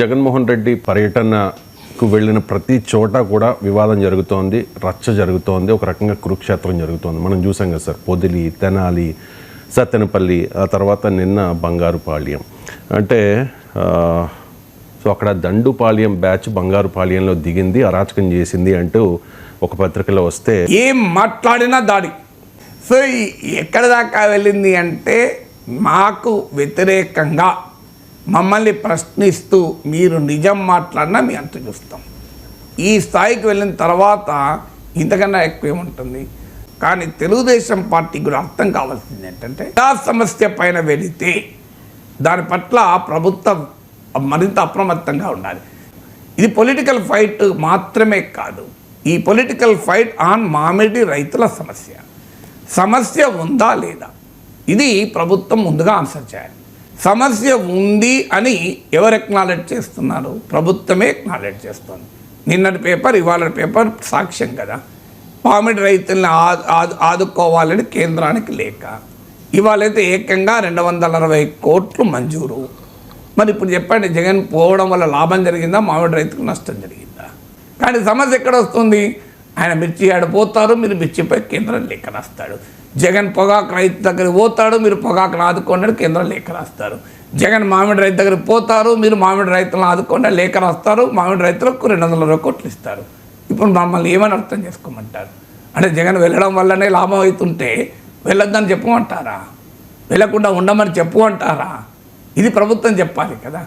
జగన్మోహన్ రెడ్డి పర్యటనకు వెళ్ళిన ప్రతి చోట కూడా వివాదం జరుగుతోంది రచ్చ జరుగుతోంది ఒక రకంగా కురుక్షేత్రం జరుగుతోంది. మనం చూసాం కదా సార్ పొదిలి తెనాలి సత్తెనపల్లి ఆ తర్వాత నిన్న బంగారుపాళ్యం. అంటే సో అక్కడ దండుపాళ్యం బ్యాచ్ బంగారుపాళ్యంలో దిగింది అరాచకం చేసింది అంటూ ఒక పత్రికలో వస్తే ఏం మాట్లాడినా దాడి. సో ఎక్కడ దాకా వెళ్ళింది అంటే మాకు వ్యతిరేకంగా మమ్మల్ని ప్రశ్నిస్తూ మీరు నిజం మాట్లాడినా మీ అంత చూస్తాం. ఈ స్థాయికి వెళ్ళిన తర్వాత ఇంతకన్నా ఎక్కువ ఏముంటుంది కానీ తెలుగుదేశం పార్టీ కూడా అర్థం కావాల్సింది ఏంటంటే ఆ సమస్య పైన వెళితే దాని పట్ల ప్రభుత్వం మరింత అప్రమత్తంగా ఉండాలి. ఇది పొలిటికల్ ఫైట్ మాత్రమే కాదు. ఈ పొలిటికల్ ఫైట్ ఆన్ మామిడి రైతుల సమస్య. సమస్య ఉందా లేదా? ఇది ప్రభుత్వం ముందుగా ఆన్సర్ చేయాలి. సమస్య ఉంది అని ఎవరు ఎక్నాలెడ్జ్ చేస్తున్నారు? ప్రభుత్వమే ఎక్నాలెడ్జ్ చేస్తుంది. నిన్నటి పేపర్ ఇవాళ పేపర్ సాక్ష్యం కదా. మామిడి రైతుల్ని ఆదుకోవాలని కేంద్రానికి లేక ఇవాళైతే ఏకంగా రెండు వందల అరవై కోట్లు మంజూరు. మరి ఇప్పుడు చెప్పండి జగన్ పోవడం వల్ల లాభం జరిగిందా? మామిడి రైతుకు నష్టం జరిగిందా? కానీ సమస్య ఎక్కడ వస్తుంది? ఆయన మిర్చి ఆడ పోతారు మీరు మిర్చిపై కేంద్రం లేఖ రాస్తాడు. జగన్ పొగాకు రైతు దగ్గరికి పోతాడు మీరు పొగాకును ఆదుకోండి కేంద్రం లేఖ రాస్తారు. జగన్ మామిడి రైతు దగ్గరికి పోతారు మీరు మామిడి రైతులను ఆదుకోండి లేఖ రాస్తారు మామిడి రైతులకు రెండు వందల ఇరవై కోట్లు ఇస్తారు. ఇప్పుడు మమ్మల్ని ఏమని అర్థం చేసుకోమంటారు? అంటే జగన్ వెళ్ళడం వల్లనే లాభం అవుతుంటే వెళ్ళొద్దని చెప్పమంటారా? వెళ్ళకుండా ఉండమని చెప్పు అంటారా ఇది ప్రభుత్వం చెప్పాలి కదా.